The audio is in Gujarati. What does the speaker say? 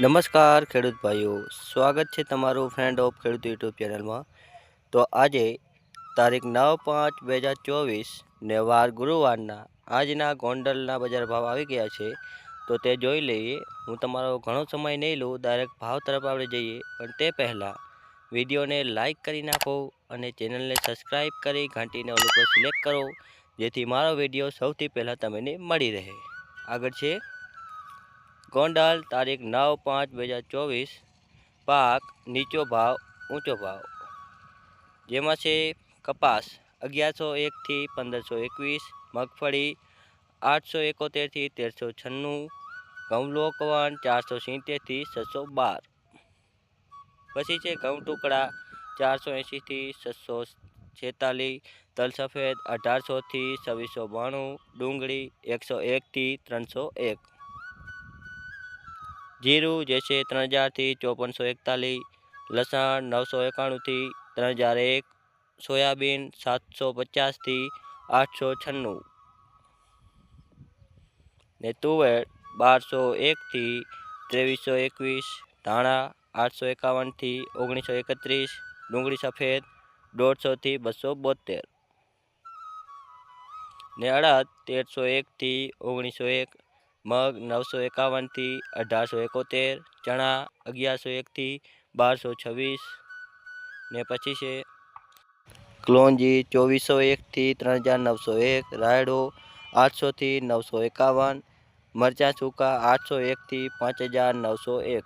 નમસ્કાર ખેડૂત ભાઈઓ, સ્વાગત છે તમારું ફ્રેન્ડ ઓફ ખેડૂત યુટ્યુબ ચેનલમાં તો આજે તારીખ નવ પાંચ બે હજાર ચોવીસ ને વાર ગુરુવારના, આજના ગોંડલના બજાર ભાવ આવી ગયા છે. તો તે જોઈ લઈએ, હું તમારો ઘણો સમય નહીં લઉં ડાયરેક્ટ ભાવ તરફ આપણે જઈએ. પણ તે પહેલાં વિડીયોને લાઈક કરી નાખો અને ચેનલને સબસ્ક્રાઈબ કરી ઘંટીને ઓલું સિલેક્ટ કરો, જેથી મારો વીડિયો સૌથી પહેલાં તમને મળી રહે. આગળ છે ગોંડલ, તારીખ નવ પાંચ બે હજાર ચોવીસ, પાક નીચો ભાવ, ઊંચો ભાવ. જેમાં છે કપાસ અગિયારસો એકથી પંદરસો એકવીસ, મગફળી આઠસો એકોતેરથી તેરસો છન્નું, ઘઉં લોકવન ચારસો સિત્તેરથી છસો બાર. પછી છે ઘઉં ટુકડા ચારસો એંશીથી છસો છેતાલીસ, તલ સફેદ અઢારસોથી છવ્વીસો બાણું, ડુંગળી એકસો એકથી ત્રણસો એક. જીરું, જે છે ત્રણ હજારથી ચોપનસો એકતાલીસ, લસણ નવસો એકાણુંથી ત્રણ હજાર એક, સોયાબીન સાતસો પચાસથી આઠસો છન્નું. ને તુવેર બારસો એકથી ત્રેવીસો એકવીસ, ધાણા આઠસો એકાવનથી ઓગણીસો એકત્રીસ, ડુંગળી સફેદ દોઢસોથી બસો બોતેર ને અડદ તેરસો એકથી ઓગણીસો એક મગ નવસો એકાવનથી અઢારસો એકોતેર, ચણા અગિયારસો એકથી બારસો છવ્વીસ ને પછી છે ક્લોંજી ચોવીસો એકથી ત્રણ હજાર નવસો એક, રાયડો આઠસોથી નવસો એકાવન, મરચાં સૂકા આઠસો એકથી પાંચ હજાર નવસો એક.